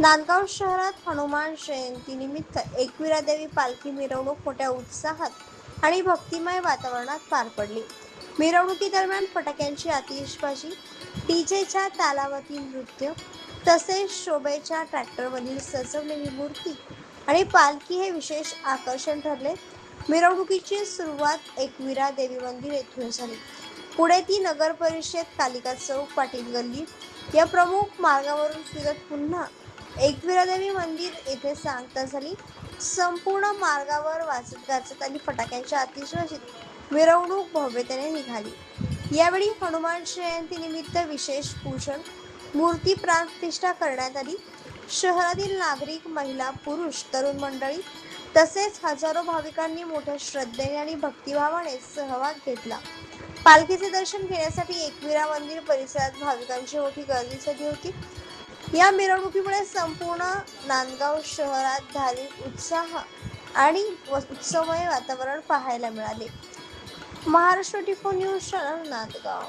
नांदगाव शहरात हनुमान जयंतीनिमित्त एकविरा देवी पालखी मिरवणूक मोठ्या उत्साहात आणि भक्तिमय वातावरणात पार पडली. मिरवणुकीदरम्यान फटाक्यांची आतिषबाजी डीजेच्या तालावती नृत्य तसेच शोभेच्या ट्रॅक्टरवरील सजवलेली मूर्ती आणि पालखी हे विशेष आकर्षण ठरले. मिरवणुकीची सुरुवात एकविरा देवी मंदिर येथून झाली. पुढे ती नगर परिषद कालिका चौक पाटील गल्ली या प्रमुख मार्गावरून फिरत पुन्हा एकविरादेवी मंदिर येथे सांगता झाली. संपूर्ण मार्गावर वाचत गाचत आणि फटाक्यांच्या अतिशय मिरवणूक भव्यतेने निघाली. यावेळी हनुमान जयंती निमित्त विशेष पूजन मूर्ती प्राणप्रतिष्ठा करण्यात आली. शहरातील नागरिक महिला पुरुष तरुण मंडळी तसेच हजारो भाविकांनी मोठ्या श्रद्धेने आणि भक्तिभावाने सहभाग घेतला. पालखीचे दर्शन घेण्यासाठी एकविरा मंदिर परिसरात भाविकांची मोठी गर्दी झाली होती. या मिरवणुकीमुळे संपूर्ण नांदगाव शहरात धार्मिक उत्साह आणि व- उत्सवमय वातावरण पाहायला मिळाले. महाराष्ट्र टिफो न्यूज चॅनल नांदगाव.